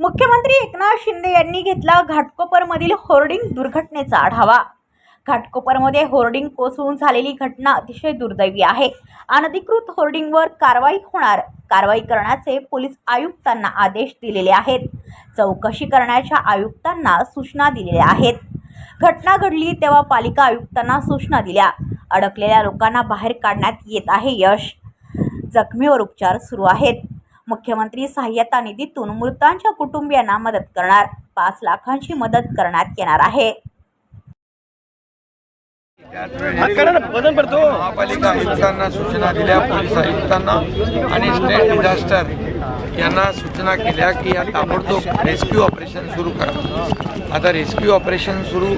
मुख्यमंत्री एकनाथ शिंदे यांनी घेतला घाटकोपरमधील होर्डिंग दुर्घटनेचा आढावा. घाटकोपरमध्ये होर्डिंग कोसळून झालेली घटना अतिशय दुर्दैवी आहे. अनधिकृत होर्डिंगवर कारवाई होणार कारवाई करण्याचे पोलीस आयुक्तांना आदेश दिलेले आहेत. चौकशी करण्याच्या आयुक्तांना सूचना दिलेल्या आहेत. घटना घडली तेव्हा पालिका आयुक्तांना सूचना दिल्या. अडकलेल्या लोकांना बाहेर काढण्यात येत आहे यश. जखमीवर उपचार सुरू आहेत. मुख्यमंत्री सहाय्यता निधीतून मृतांच्या कुटुंबियांना मदत करणार. पाच लाखांची मदत करण्यात येणार आहे. महापालिका आयुक्तांना सूचना दिल्या पोलीस आयुक्तांना आणि स्टेट डिझास्टर यांना सूचना केल्या की या ताबडतोब रेस्क्यू ऑपरेशन सुरू करा. आता रेस्क्यू ऑपरेशन सुरू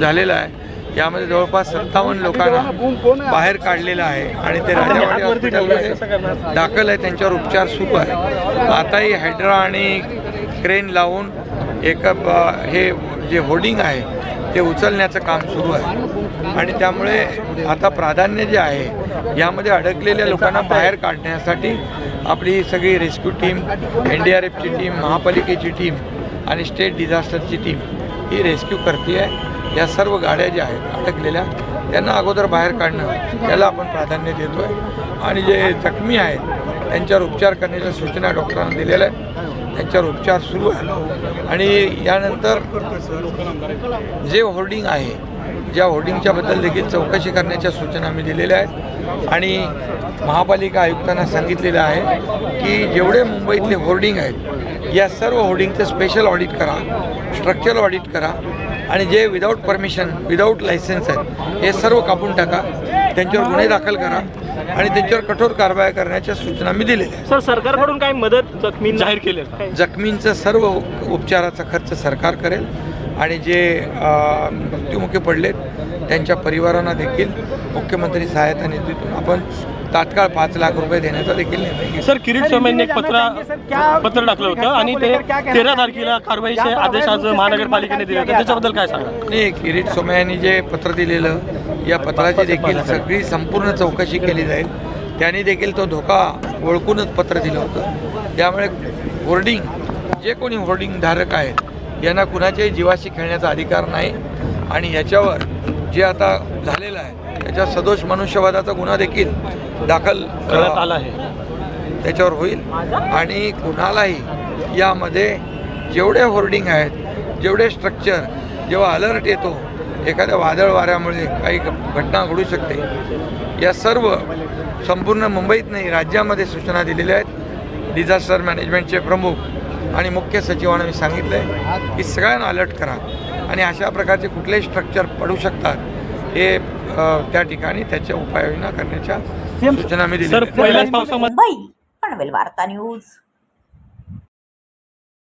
झालेलं आहे. यामध्ये जवळपास सत्तावन्न लोकांना बाहेर काढलेलं आहे आणि ते राजावाडी हॉस्पिटलमध्ये दाखल आहे. त्यांच्यावर उपचार सुरू आहे. आताही हायड्रा आणि क्रेन लावून एक हे जे होर्डिंग आहे ते उचलण्याचं काम सुरू आहे. आणि त्यामुळे आता प्राधान्य जे आहे यामध्ये अडकलेल्या लोकांना बाहेर काढण्यासाठी आपली सगळी rescue team N D R एफची team महापालिकेची टीम आणि स्टेट डिझास्टरची टीम ही रेस्क्यू करते आहे. या सर्व गाड्या ज्या आहेत अडकलेल्या त्यांना अगोदर बाहेर काढणं याला आपण प्राधान्य देतो आहे आणि जे जखमी आहेत त्यांच्यावर उपचार करण्याच्या सूचना डॉक्टरांना दिलेल्या आहेत. त्यांच्यावर उपचार सुरू आहे आणि यानंतर जे होर्डिंग आहे ज्या होर्डिंगच्याबद्दल देखील चौकशी करण्याच्या सूचना मी दिलेल्या आहेत. आणि महापालिका आयुक्तांना सांगितलेलं आहे की जेवढे मुंबईतले होर्डिंग आहेत या सर्व होर्डिंगचं स्पेशल ऑडिट करा स्ट्रक्चरल ऑडिट करा. आणि जे विदाऊट परमिशन विदाऊट लायसन्स आहेत हे सर्व कापून टाका. त्यांच्यावर गुन्हे दाखल करा आणि त्यांच्यावर कठोर कारवाई करण्याच्या सूचना मी दिलेल्या आहेत. सर सरकारकडून काय मदत जखमी जाहीर केली आहे? जखमींचं सर्व उपचाराचा खर्च सरकार करेल आणि जे मृत्युमुखी पडलेत त्यांच्या परिवारांना देखील मुख्यमंत्री सहायता निधीतून आपण तात्काळ पाच लाख रुपये देण्याचा देखील निर्णय सर किरीट स्वामींनी एक पत्र पत्र टाकलं होतं आणि ते तेरा तारखेला कारवाईचे आदेश आज महानगरपालिकेने दिले. होते त्याच्याबद्दल काय सांगा? नाही किरीट सोमय्यांनी जे पत्र दिलेलं या पत्राची देखील सगळी संपूर्ण चौकशी केली जाईल. त्यांनी देखील तो धोका ओळखूनच पत्र दिलं होतं. त्यामुळे होर्डिंग जे कोणी होर्डिंग धारक आहेत यांना कुणाच्याही जीवाशी खेळण्याचा अधिकार नाही. आणि याच्यावर जे आता झालेलं आहे त्याच्या सदोष मनुष्यवादाचा गुन्हा देखील दाखल करण्यात आला आहे. त्याच्यावर होईल. आणि कुणालाही यामध्ये जेवढे होर्डिंग आहेत जेवढे स्ट्रक्चर जेव्हा अलर्ट येतो एखाद्या वादळ वाऱ्यामुळे काही घटना घडू शकते या सर्व संपूर्ण मुंबईत नाही राज्यामध्ये सूचना दिलेल्या आहेत. डिझास्टर मॅनेजमेंटचे प्रमुख आणि मुख्य सचिवांना मी सांगितलं आहे की सगळ्यांना अलर्ट करा. आणि अशा प्रकारचे कुठलेही स्ट्रक्चर पडू शकतात हे त्या ठिकाणी त्याच्या उपाययोजना करण्याच्या सूचना मी पावसामध्ये मुंबई पनवेल वार्ता न्यूज.